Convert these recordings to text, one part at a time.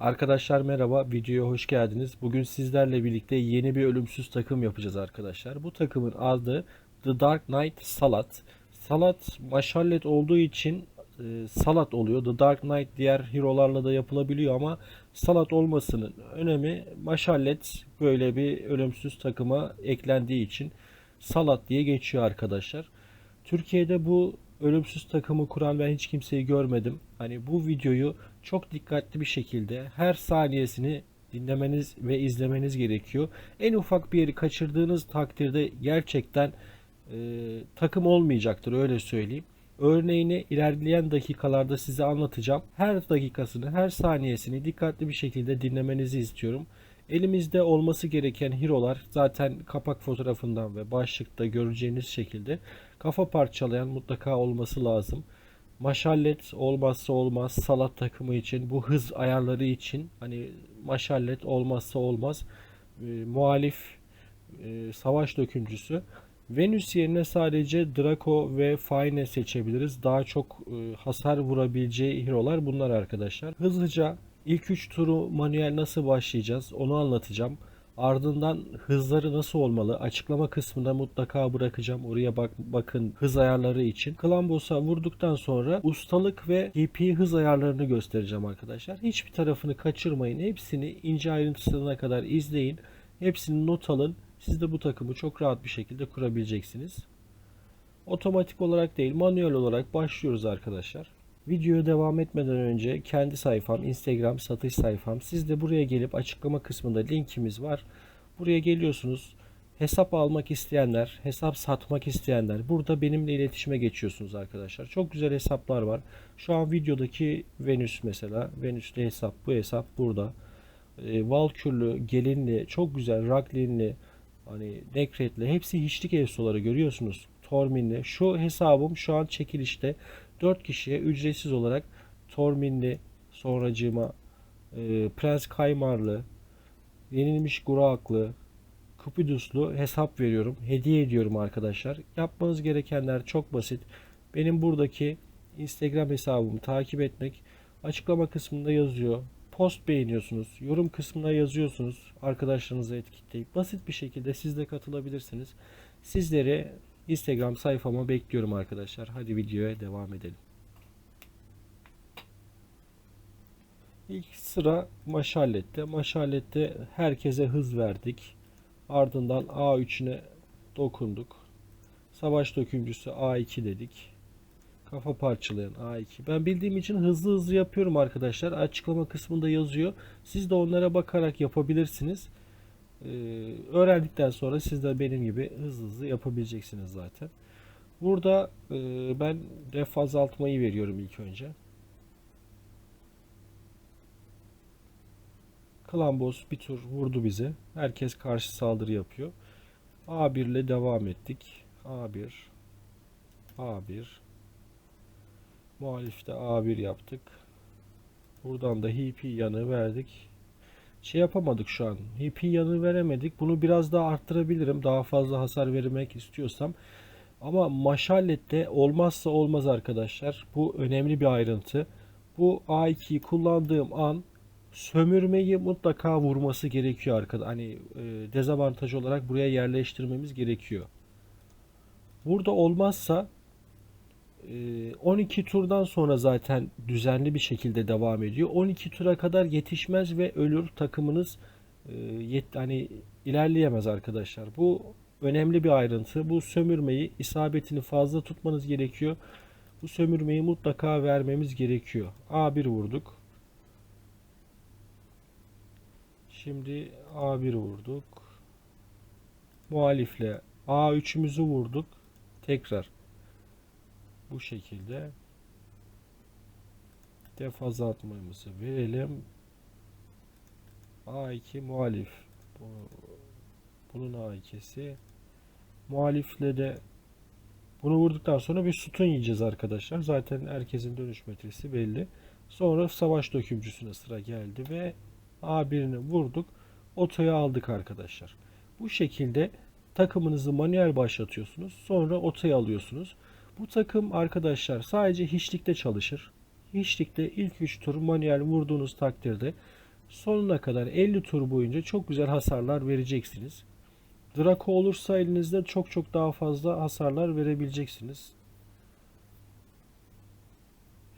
Arkadaşlar merhaba, videoya hoş geldiniz. Bugün sizlerle birlikte yeni bir ölümsüz takım yapacağız arkadaşlar. Bu takımın adı The Dark Knight Salat. Salat maşallet olduğu için e, Salat oluyor. The Dark Knight diğer hero'larla da yapılabiliyor ama Salat olmasının önemi maşallet böyle bir ölümsüz takıma eklendiği için Salat diye geçiyor arkadaşlar. Türkiye'de bu ölümsüz takımı kuran ben hiç kimseyi görmedim. Hani bu videoyu çok dikkatli bir şekilde her saniyesini dinlemeniz ve izlemeniz gerekiyor. En ufak bir yeri kaçırdığınız takdirde gerçekten e, takım olmayacaktır öyle söyleyeyim. Örneğini ilerleyen dakikalarda size anlatacağım. Her dakikasını, her saniyesini dikkatli bir şekilde dinlemenizi istiyorum. Elimizde olması gereken hero'lar zaten kapak fotoğrafından ve başlıkta göreceğiniz şekilde kafa parçalayan mutlaka olması lazım. Maşallet olmazsa olmaz salat takımı için bu hız ayarları için hani maşallet olmazsa olmaz e, muhalif e, savaş döküncüsü. Venüs yerine sadece Draco ve Fine seçebiliriz. Daha çok e, hasar vurabileceği hero'lar bunlar arkadaşlar. Hızlıca ilk 3 turu manuel nasıl başlayacağız onu anlatacağım. Ardından hızları nasıl olmalı açıklama kısmında mutlaka bırakacağım. Oraya bak bakın hız ayarları için. Klan boss'a vurduktan sonra ustalık ve TP hız ayarlarını göstereceğim arkadaşlar. Hiçbir tarafını kaçırmayın. Hepsini ince ayrıntısına kadar izleyin. Hepsini not alın. Siz de bu takımı çok rahat bir şekilde kurabileceksiniz. Otomatik olarak değil manuel olarak başlıyoruz arkadaşlar. Videoya devam etmeden önce kendi sayfam, Instagram satış sayfam. Siz de buraya gelip açıklama kısmında linkimiz var. Buraya geliyorsunuz. Hesap almak isteyenler, hesap satmak isteyenler burada benimle iletişime geçiyorsunuz arkadaşlar. Çok güzel hesaplar var. Şu an videodaki Venüs mesela. Venüs'te hesap, bu hesap burada. E, Valkürlü, Gelinli, çok güzel Raklinli, hani Nekretli hepsi hiçlik efsoları görüyorsunuz. Torminli. Şu hesabım şu an çekilişte 4 kişiye ücretsiz olarak Torminli, sonracığıma e, Prens Kaymarlı, yenilmiş Guraklı, Kupiduslu hesap veriyorum. Hediye ediyorum arkadaşlar. Yapmanız gerekenler çok basit. Benim buradaki Instagram hesabımı takip etmek açıklama kısmında yazıyor. Post beğeniyorsunuz. Yorum kısmına yazıyorsunuz. Arkadaşlarınızı etiketleyip basit bir şekilde siz de katılabilirsiniz. Sizleri Instagram sayfama bekliyorum arkadaşlar. Hadi videoya devam edelim. İlk sıra Maşallet'te. Maşallet'te herkese hız verdik. Ardından A3'üne dokunduk. Savaş dökümcüsü A2 dedik. Kafa parçalayan A2. Ben bildiğim için hızlı hızlı yapıyorum arkadaşlar. Açıklama kısmında yazıyor. Siz de onlara bakarak yapabilirsiniz. Ee, öğrendikten sonra siz de benim gibi hızlı hızlı yapabileceksiniz zaten. Burada e, ben ref azaltmayı veriyorum ilk önce. Klan boss bir tur vurdu bize. Herkes karşı saldırı yapıyor. A1 ile devam ettik. A1 A1 Muhalifte A1 yaptık. Buradan da HP yanı verdik. Şey yapamadık şu an. HP yanı veremedik. Bunu biraz daha arttırabilirim. Daha fazla hasar vermek istiyorsam. Ama maşallette olmazsa olmaz arkadaşlar. Bu önemli bir ayrıntı. Bu A2'yi kullandığım an sömürmeyi mutlaka vurması gerekiyor arkada. Hani e, dezavantaj olarak buraya yerleştirmemiz gerekiyor. Burada olmazsa 12 turdan sonra zaten düzenli bir şekilde devam ediyor. 12 tura kadar yetişmez ve ölür takımınız e, yet, hani ilerleyemez arkadaşlar. Bu önemli bir ayrıntı. Bu sömürmeyi isabetini fazla tutmanız gerekiyor. Bu sömürmeyi mutlaka vermemiz gerekiyor. A1 vurduk. Şimdi A1 vurduk. Muhalifle A3'ümüzü vurduk. Tekrar bu şekilde def azaltmamızı verelim. A2 muhalif. Bu, bunun A2'si. Muhalifle de bunu vurduktan sonra bir sütun yiyeceğiz arkadaşlar. Zaten herkesin dönüş metresi belli. Sonra savaş dökümcüsüne sıra geldi ve A1'ini vurduk. Otoya aldık arkadaşlar. Bu şekilde takımınızı manuel başlatıyorsunuz. Sonra otoya alıyorsunuz. Bu takım arkadaşlar sadece hiçlikte çalışır. Hiçlikte ilk 3 tur manuel vurduğunuz takdirde sonuna kadar 50 tur boyunca çok güzel hasarlar vereceksiniz. Draco olursa elinizde çok çok daha fazla hasarlar verebileceksiniz.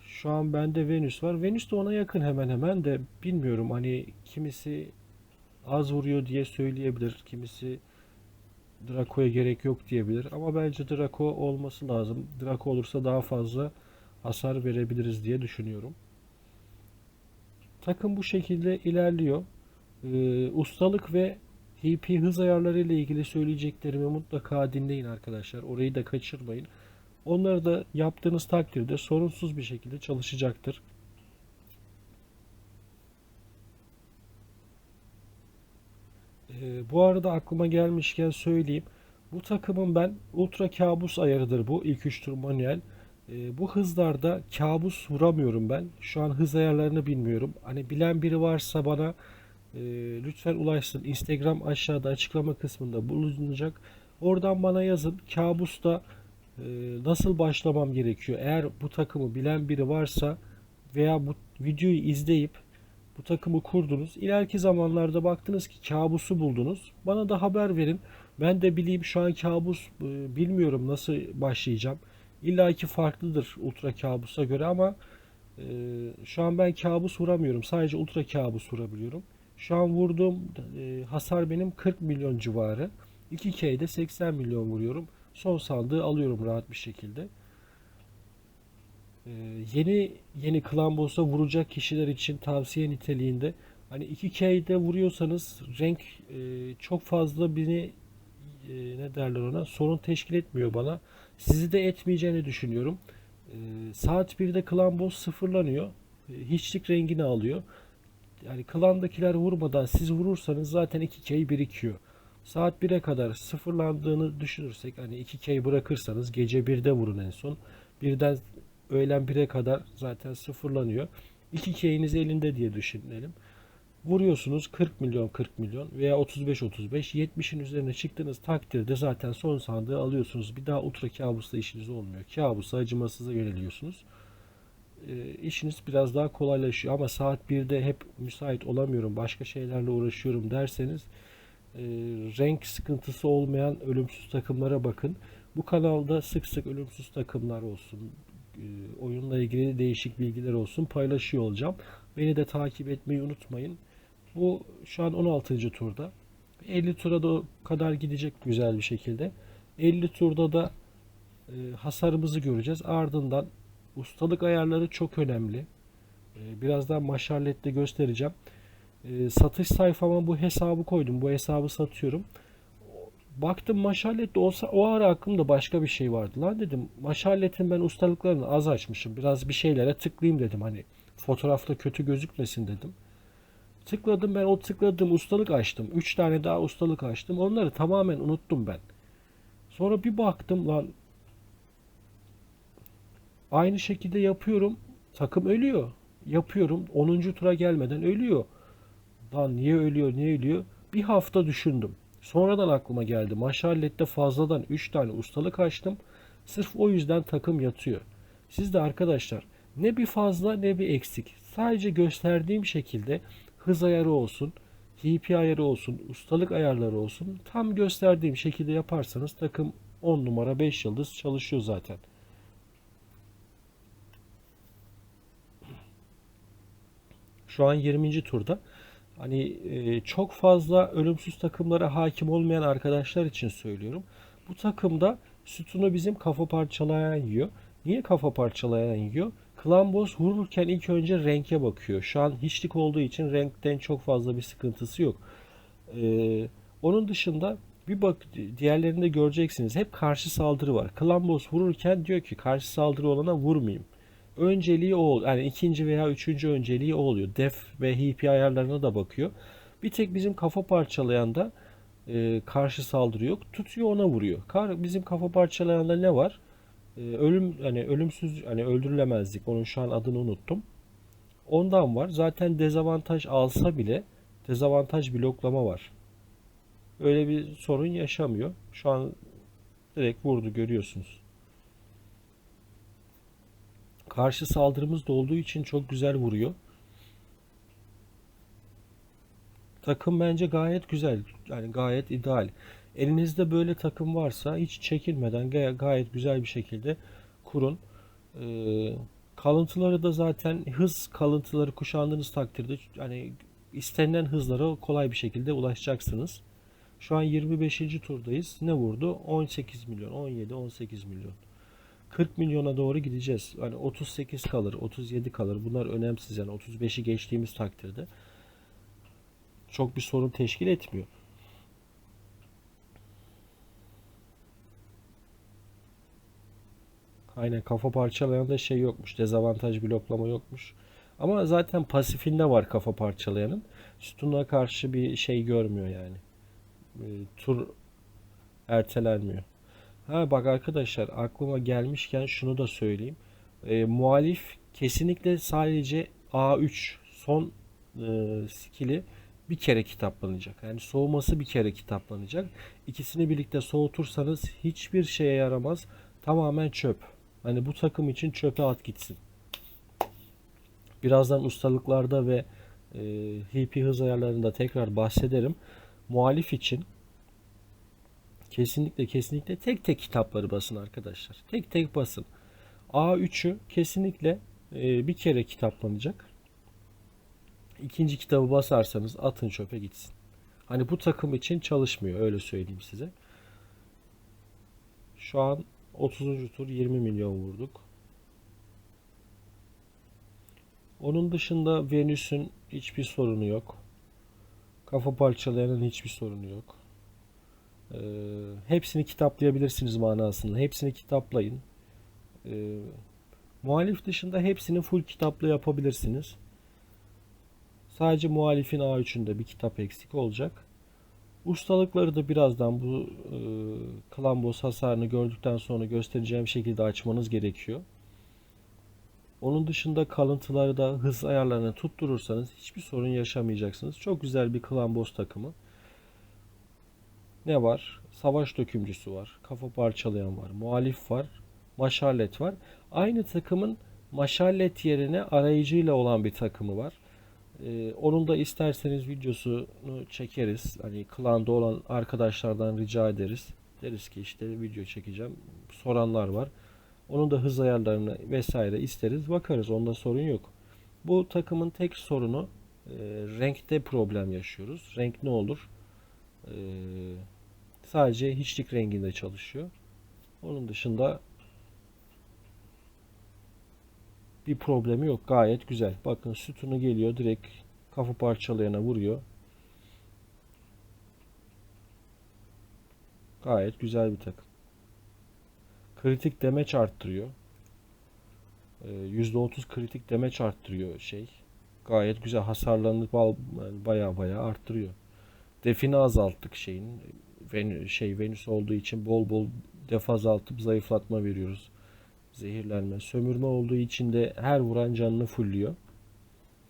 Şu an bende Venüs var. Venüs de ona yakın hemen hemen de bilmiyorum hani kimisi az vuruyor diye söyleyebilir. Kimisi Draco'ya gerek yok diyebilir. Ama bence Draco olması lazım. Draco olursa daha fazla hasar verebiliriz diye düşünüyorum. Takım bu şekilde ilerliyor. Ee, ustalık ve HP hız ayarları ile ilgili söyleyeceklerimi mutlaka dinleyin arkadaşlar. Orayı da kaçırmayın. Onları da yaptığınız takdirde sorunsuz bir şekilde çalışacaktır. Ee, bu arada aklıma gelmişken söyleyeyim. Bu takımın ben ultra kabus ayarıdır bu. İlk 3 tur manuel. Ee, bu hızlarda kabus vuramıyorum ben. Şu an hız ayarlarını bilmiyorum. Hani bilen biri varsa bana e, lütfen ulaşsın. Instagram aşağıda açıklama kısmında bulunacak. Oradan bana yazın. Kabusta e, nasıl başlamam gerekiyor? Eğer bu takımı bilen biri varsa veya bu videoyu izleyip bu takımı kurdunuz. İleriki zamanlarda baktınız ki kabusu buldunuz. Bana da haber verin. Ben de bileyim şu an kabus e, bilmiyorum nasıl başlayacağım. İlla ki farklıdır ultra kabusa göre ama e, şu an ben kabus vuramıyorum. Sadece ultra kabus vurabiliyorum. Şu an vurduğum e, hasar benim 40 milyon civarı. 2K'de 80 milyon vuruyorum. Son sandığı alıyorum rahat bir şekilde. Ee, yeni yeni klan boss'a vuracak kişiler için tavsiye niteliğinde hani 2K'de vuruyorsanız renk e, çok fazla beni e, ne derler ona sorun teşkil etmiyor bana. Sizi de etmeyeceğini düşünüyorum. E, saat 1'de klan boss sıfırlanıyor. E, hiçlik rengini alıyor. Yani klandakiler vurmadan siz vurursanız zaten 2K birikiyor. Saat 1'e kadar sıfırlandığını düşünürsek hani 2K bırakırsanız gece 1'de vurun en son. Birden öğlen 1'e kadar zaten sıfırlanıyor. 2K'iniz elinde diye düşünelim. Vuruyorsunuz 40 milyon 40 milyon veya 35 35 70'in üzerine çıktığınız takdirde zaten son sandığı alıyorsunuz. Bir daha ultra kabusla işiniz olmuyor. Kabusa acımasıza yöneliyorsunuz. E, işiniz biraz daha kolaylaşıyor ama saat 1'de hep müsait olamıyorum başka şeylerle uğraşıyorum derseniz e, renk sıkıntısı olmayan ölümsüz takımlara bakın. Bu kanalda sık sık ölümsüz takımlar olsun, oyunla ilgili değişik bilgiler olsun paylaşıyor olacağım. Beni de takip etmeyi unutmayın. Bu şu an 16. turda. 50 tura da kadar gidecek güzel bir şekilde. 50 turda da e, hasarımızı göreceğiz. Ardından ustalık ayarları çok önemli. E, birazdan maşallette göstereceğim. E, satış sayfama bu hesabı koydum. Bu hesabı satıyorum. Baktım maşallette olsa o ara aklımda başka bir şey vardı. Lan dedim maşalletin ben ustalıklarını az açmışım. Biraz bir şeylere tıklayayım dedim. Hani fotoğrafta kötü gözükmesin dedim. Tıkladım ben o tıkladığım ustalık açtım. 3 tane daha ustalık açtım. Onları tamamen unuttum ben. Sonra bir baktım lan aynı şekilde yapıyorum. Takım ölüyor. Yapıyorum. 10. tura gelmeden ölüyor. Lan niye ölüyor niye ölüyor? Bir hafta düşündüm. Sonradan aklıma geldi. Maşallette fazladan 3 tane ustalık açtım. Sırf o yüzden takım yatıyor. Siz de arkadaşlar ne bir fazla ne bir eksik. Sadece gösterdiğim şekilde hız ayarı olsun, HP ayarı olsun, ustalık ayarları olsun. Tam gösterdiğim şekilde yaparsanız takım 10 numara 5 yıldız çalışıyor zaten. Şu an 20. turda. Hani çok fazla ölümsüz takımlara hakim olmayan arkadaşlar için söylüyorum. Bu takımda sütunu bizim kafa parçalayan yiyor. Niye kafa parçalayan yiyor? Klan boss vururken ilk önce renke bakıyor. Şu an hiçlik olduğu için renkten çok fazla bir sıkıntısı yok. Ee, onun dışında bir bak diğerlerinde göreceksiniz. Hep karşı saldırı var. Klan boss vururken diyor ki karşı saldırı olana vurmayayım. Önceliği o yani ikinci veya üçüncü önceliği o oluyor. Def ve HP ayarlarına da bakıyor. Bir tek bizim kafa parçalayan da e, karşı saldırı yok. Tutuyor ona vuruyor. Kar, bizim kafa parçalayanda ne var? E, ölüm hani ölümsüz hani öldürülemezlik. Onun şu an adını unuttum. Ondan var. Zaten dezavantaj alsa bile dezavantaj bloklama var. Öyle bir sorun yaşamıyor. Şu an direkt vurdu görüyorsunuz. Karşı saldırımız da olduğu için çok güzel vuruyor. Takım bence gayet güzel. Yani gayet ideal. Elinizde böyle takım varsa hiç çekinmeden gay- gayet güzel bir şekilde kurun. Ee, kalıntıları da zaten hız kalıntıları kuşandığınız takdirde yani istenilen hızlara kolay bir şekilde ulaşacaksınız. Şu an 25. turdayız. Ne vurdu? 18 milyon, 17, 18 milyon. 40 milyona doğru gideceğiz. Hani 38 kalır, 37 kalır. Bunlar önemsiz yani 35'i geçtiğimiz takdirde çok bir sorun teşkil etmiyor. Aynen kafa parçalayan da şey yokmuş. Dezavantaj bloklama yokmuş. Ama zaten pasifinde var kafa parçalayanın. Sütuna karşı bir şey görmüyor yani. E, tur ertelenmiyor. Ha bak arkadaşlar aklıma gelmişken şunu da söyleyeyim. E, muhalif kesinlikle sadece A3 son e, skill'i bir kere kitaplanacak. Yani soğuması bir kere kitaplanacak. İkisini birlikte soğutursanız hiçbir şeye yaramaz. Tamamen çöp. Hani bu takım için çöpe at gitsin. Birazdan ustalıklarda ve e, HP hız ayarlarında tekrar bahsederim. Muhalif için kesinlikle kesinlikle tek tek kitapları basın arkadaşlar. Tek tek basın. A3'ü kesinlikle e, bir kere kitaplanacak. İkinci kitabı basarsanız atın çöpe gitsin. Hani bu takım için çalışmıyor öyle söyleyeyim size. Şu an 30. tur 20 milyon vurduk. Onun dışında Venüs'ün hiçbir sorunu yok. Kafa parçalayanın hiçbir sorunu yok. Ee, hepsini kitaplayabilirsiniz manasında. Hepsini kitaplayın. Ee, muhalif dışında hepsini full kitapla yapabilirsiniz. Sadece muhalifin A3'ünde bir kitap eksik olacak. Ustalıkları da birazdan bu e, klambos hasarını gördükten sonra göstereceğim şekilde açmanız gerekiyor. Onun dışında kalıntıları da hız ayarlarını tutturursanız hiçbir sorun yaşamayacaksınız. Çok güzel bir klambos takımı. Ne var? Savaş dökümcüsü var. Kafa parçalayan var. Muhalif var. Maşallet var. Aynı takımın maşallet yerine arayıcıyla olan bir takımı var. Ee, onun da isterseniz videosunu çekeriz. Hani klanda olan arkadaşlardan rica ederiz. Deriz ki işte video çekeceğim. Soranlar var. Onun da hız ayarlarını vesaire isteriz. Bakarız. Onda sorun yok. Bu takımın tek sorunu e, renkte problem yaşıyoruz. Renk ne olur? E, sadece hiçlik renginde çalışıyor. Onun dışında bir problemi yok. Gayet güzel. Bakın sütunu geliyor. Direkt kafa parçalayana vuruyor. Gayet güzel bir takım. Kritik demeç arttırıyor. %30 kritik demeç arttırıyor şey. Gayet güzel hasarlarını baya baya arttırıyor. Defini azalttık şeyin. Ven şey Venüs olduğu için bol bol def azaltıp zayıflatma veriyoruz. Zehirlenme, sömürme olduğu için de her vuran canını fulluyor.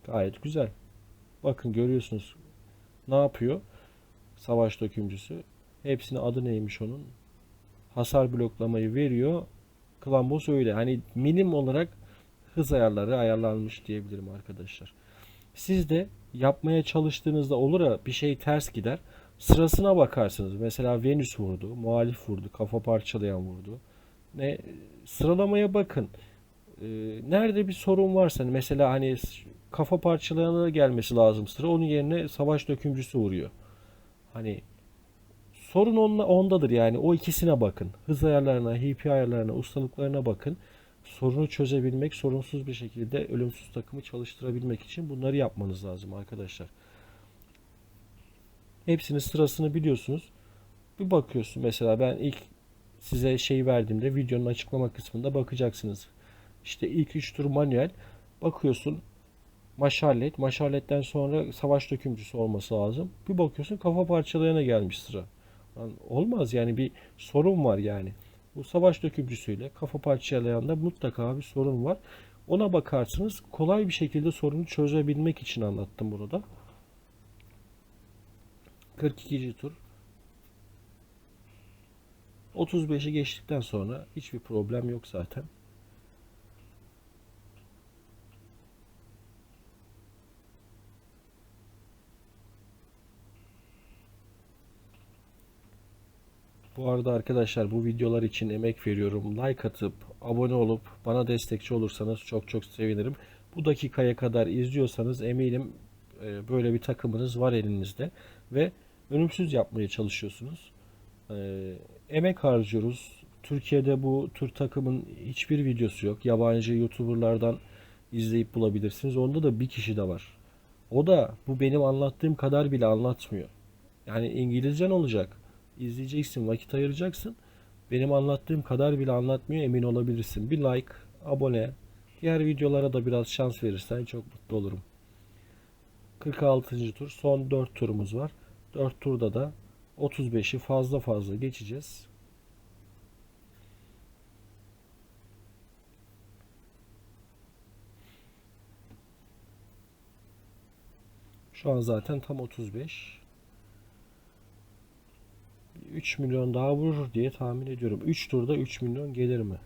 Gayet güzel. Bakın görüyorsunuz. Ne yapıyor? Savaş dökümcüsü. Hepsinin adı neymiş onun? Hasar bloklamayı veriyor. Klambos öyle. Hani minim olarak hız ayarları ayarlanmış diyebilirim arkadaşlar. Siz de yapmaya çalıştığınızda olur ya bir şey ters gider. Sırasına bakarsınız. Mesela Venüs vurdu, muhalif vurdu, kafa parçalayan vurdu. Ne sıralamaya bakın. Ee, nerede bir sorun varsa hani mesela hani kafa parçalayana gelmesi lazım sıra. Onun yerine savaş dökümcüsü vuruyor. Hani sorun onla, ondadır yani. O ikisine bakın. Hız ayarlarına, HP ayarlarına, ustalıklarına bakın. Sorunu çözebilmek, sorunsuz bir şekilde ölümsüz takımı çalıştırabilmek için bunları yapmanız lazım arkadaşlar. Hepsinin sırasını biliyorsunuz. Bir bakıyorsun mesela ben ilk size şey verdiğimde videonun açıklama kısmında bakacaksınız. İşte ilk 3 tur manuel bakıyorsun maşallet. Maşalletten sonra savaş dökümcüsü olması lazım. Bir bakıyorsun kafa parçalayana gelmiş sıra. Yani olmaz yani bir sorun var yani. Bu savaş dökümcüsüyle kafa parçalayanda mutlaka bir sorun var. Ona bakarsınız kolay bir şekilde sorunu çözebilmek için anlattım bunu da. 42. tur 35'i geçtikten sonra hiçbir problem yok zaten. Bu arada arkadaşlar bu videolar için emek veriyorum. Like atıp abone olup bana destekçi olursanız çok çok sevinirim. Bu dakikaya kadar izliyorsanız eminim e, böyle bir takımınız var elinizde ve ölümsüz yapmaya çalışıyorsunuz. E, emek harcıyoruz. Türkiye'de bu tür takımın hiçbir videosu yok. Yabancı YouTuber'lardan izleyip bulabilirsiniz. Onda da bir kişi de var. O da bu benim anlattığım kadar bile anlatmıyor. Yani İngilizcen olacak. İzleyeceksin, vakit ayıracaksın. Benim anlattığım kadar bile anlatmıyor emin olabilirsin. Bir like, abone, diğer videolara da biraz şans verirsen çok mutlu olurum. 46. tur. Son 4 turumuz var. 4 turda da 35'i fazla fazla geçeceğiz. Şu an zaten tam 35. 3 milyon daha vurur diye tahmin ediyorum. 3 turda 3 milyon gelir mi?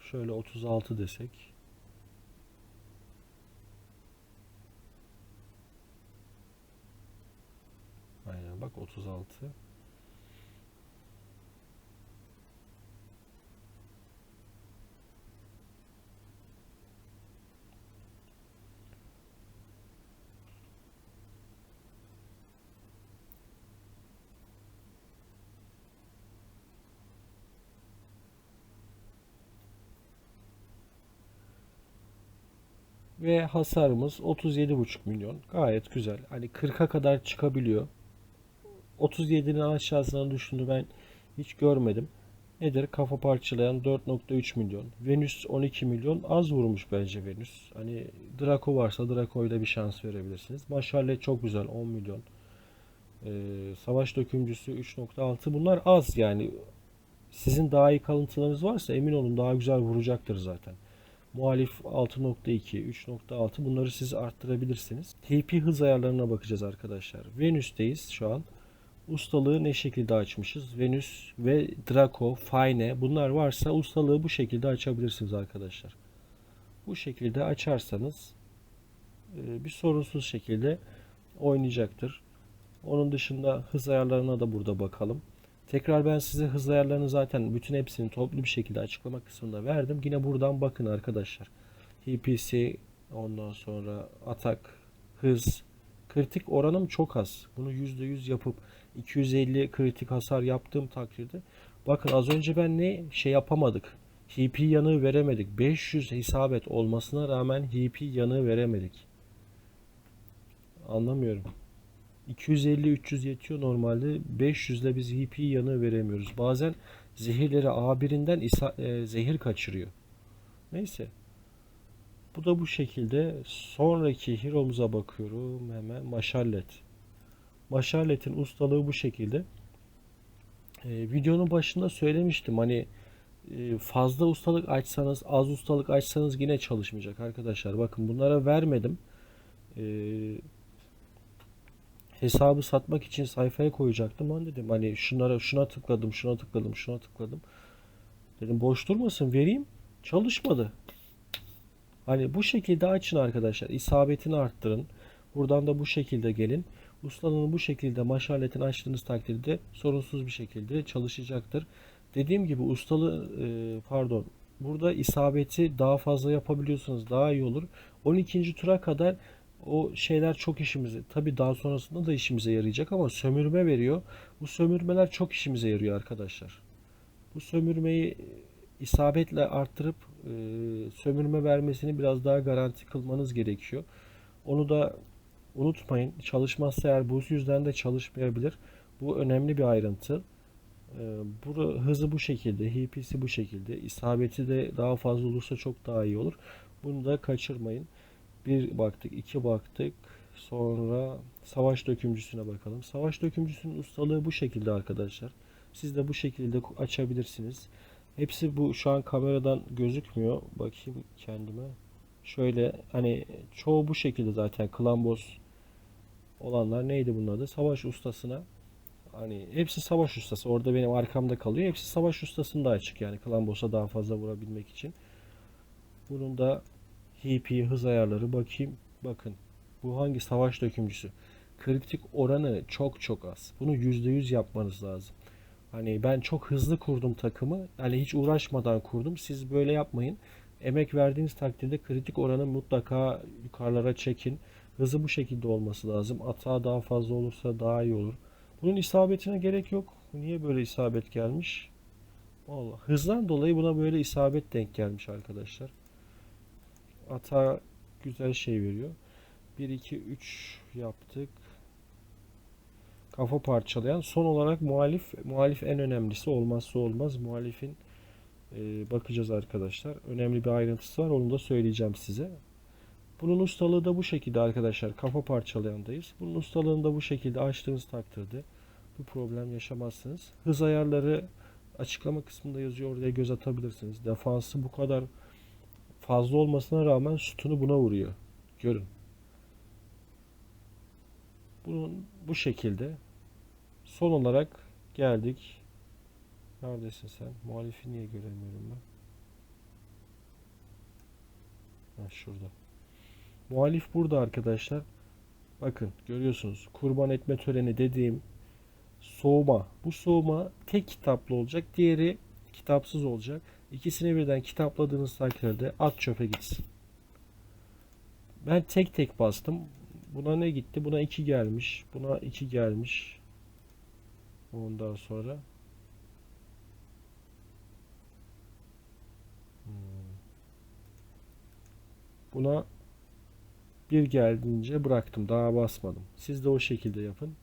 Şöyle 36 desek. Aynen bak 36. Ve hasarımız 37,5 milyon. Gayet güzel. Hani 40'a kadar çıkabiliyor. 37'nin aşağısına düştüğünü ben hiç görmedim. Nedir? Kafa parçalayan 4.3 milyon. Venüs 12 milyon. Az vurmuş bence Venüs. Hani Draco varsa Draco'ya bir şans verebilirsiniz. Maşallah çok güzel 10 milyon. Ee, savaş dökümcüsü 3.6. Bunlar az yani. Sizin daha iyi kalıntılarınız varsa emin olun daha güzel vuracaktır zaten. Muhalif 6.2, 3.6 bunları siz arttırabilirsiniz. TP hız ayarlarına bakacağız arkadaşlar. Venüs'teyiz şu an. Ustalığı ne şekilde açmışız? Venüs ve Draco, Fine bunlar varsa ustalığı bu şekilde açabilirsiniz arkadaşlar. Bu şekilde açarsanız e, bir sorunsuz şekilde oynayacaktır. Onun dışında hız ayarlarına da burada bakalım. Tekrar ben size hız ayarlarını zaten bütün hepsini toplu bir şekilde açıklama kısmında verdim. Yine buradan bakın arkadaşlar. TPC ondan sonra atak, hız, kritik oranım çok az. Bunu %100 yapıp 250 kritik hasar yaptığım takdirde bakın az önce ben ne şey yapamadık. HP yanığı veremedik. 500 isabet olmasına rağmen HP yanığı veremedik. Anlamıyorum. 250-300 yetiyor normalde. 500 ile biz HP yanığı veremiyoruz. Bazen zehirleri A1'inden isa- e, zehir kaçırıyor. Neyse. Bu da bu şekilde. Sonraki hero'muza bakıyorum. Hemen Maşallet. Maşallet'in ustalığı bu şekilde. E, videonun başında söylemiştim. Hani e, fazla ustalık açsanız, az ustalık açsanız yine çalışmayacak arkadaşlar. Bakın bunlara vermedim. Eee hesabı satmak için sayfaya koyacaktım. Ben dedim hani şunlara şuna tıkladım, şuna tıkladım, şuna tıkladım. Dedim boş durmasın vereyim. Çalışmadı. Hani bu şekilde açın arkadaşlar. İsabetini arttırın. Buradan da bu şekilde gelin. Ustalığını bu şekilde maşaletini açtığınız takdirde sorunsuz bir şekilde çalışacaktır. Dediğim gibi ustalı e, pardon burada isabeti daha fazla yapabiliyorsanız daha iyi olur. 12. tura kadar o şeyler çok işimize tabi daha sonrasında da işimize yarayacak ama sömürme veriyor. Bu sömürmeler çok işimize yarıyor arkadaşlar. Bu sömürmeyi isabetle arttırıp e, sömürme vermesini biraz daha garanti kılmanız gerekiyor. Onu da unutmayın. Çalışmazsa eğer bu yüzden de çalışmayabilir. Bu önemli bir ayrıntı. E, bu hızı bu şekilde, HP'si bu şekilde, isabeti de daha fazla olursa çok daha iyi olur. Bunu da kaçırmayın. Bir baktık, iki baktık. Sonra savaş dökümcüsüne bakalım. Savaş dökümcüsünün ustalığı bu şekilde arkadaşlar. Siz de bu şekilde açabilirsiniz. Hepsi bu şu an kameradan gözükmüyor. Bakayım kendime. Şöyle hani çoğu bu şekilde zaten klambos olanlar neydi bunun adı? Savaş ustasına hani hepsi savaş ustası. Orada benim arkamda kalıyor. Hepsi savaş ustasında açık yani klambosa daha fazla vurabilmek için. Bunun da HP hız ayarları bakayım. Bakın. Bu hangi savaş dökümcüsü? kritik oranı çok çok az. Bunu %100 yapmanız lazım. Hani ben çok hızlı kurdum takımı. Hani hiç uğraşmadan kurdum. Siz böyle yapmayın. Emek verdiğiniz takdirde kritik oranı mutlaka yukarılara çekin. Hızı bu şekilde olması lazım. Hata daha fazla olursa daha iyi olur. Bunun isabetine gerek yok. Niye böyle isabet gelmiş? Vallahi hızdan dolayı buna böyle isabet denk gelmiş arkadaşlar. Hata güzel şey veriyor. 1 2 3 yaptık. Kafa parçalayan. Son olarak muhalif. Muhalif en önemlisi olmazsa olmaz. Muhalifin e, bakacağız arkadaşlar. Önemli bir ayrıntısı var. Onu da söyleyeceğim size. Bunun ustalığı da bu şekilde arkadaşlar. Kafa parçalayandayız. Bunun ustalığını da bu şekilde açtığınız takdirde bir problem yaşamazsınız. Hız ayarları açıklama kısmında yazıyor. Oraya göz atabilirsiniz. Defansı bu kadar fazla olmasına rağmen sütunu buna vuruyor. Görün. Bunun bu şekilde son olarak geldik. Neredesin sen? Muhalifi niye göremiyorum ben? Ha, şurada. Muhalif burada arkadaşlar. Bakın görüyorsunuz. Kurban etme töreni dediğim soğuma. Bu soğuma tek kitaplı olacak. Diğeri kitapsız olacak. İkisini birden kitapladığınız takdirde at çöpe gitsin. Ben tek tek bastım. Buna ne gitti? Buna 2 gelmiş. Buna 2 gelmiş. Ondan sonra Hmm. buna bir geldiğince bıraktım. Daha basmadım. Siz de o şekilde yapın.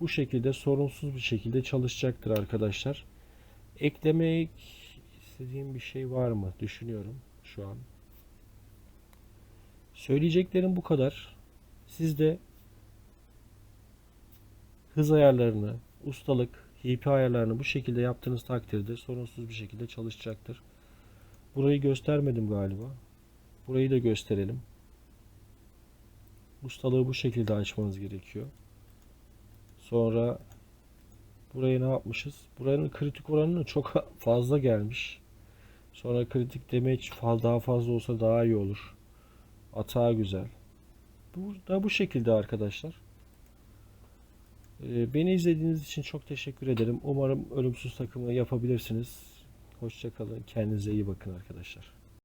Bu şekilde sorunsuz bir şekilde çalışacaktır arkadaşlar. Eklemek istediğim bir şey var mı? Düşünüyorum şu an. Söyleyeceklerim bu kadar. Siz de hız ayarlarını, ustalık, HP ayarlarını bu şekilde yaptığınız takdirde sorunsuz bir şekilde çalışacaktır. Burayı göstermedim galiba. Burayı da gösterelim. Ustalığı bu şekilde açmanız gerekiyor. Sonra burayı ne yapmışız? Buranın kritik oranı çok fazla gelmiş. Sonra kritik damage daha fazla olsa daha iyi olur. Atağı güzel. Bu da bu şekilde arkadaşlar. Ee, Beni izlediğiniz için çok teşekkür ederim. Umarım ölümsüz takımı yapabilirsiniz. Hoşçakalın. Kendinize iyi bakın arkadaşlar.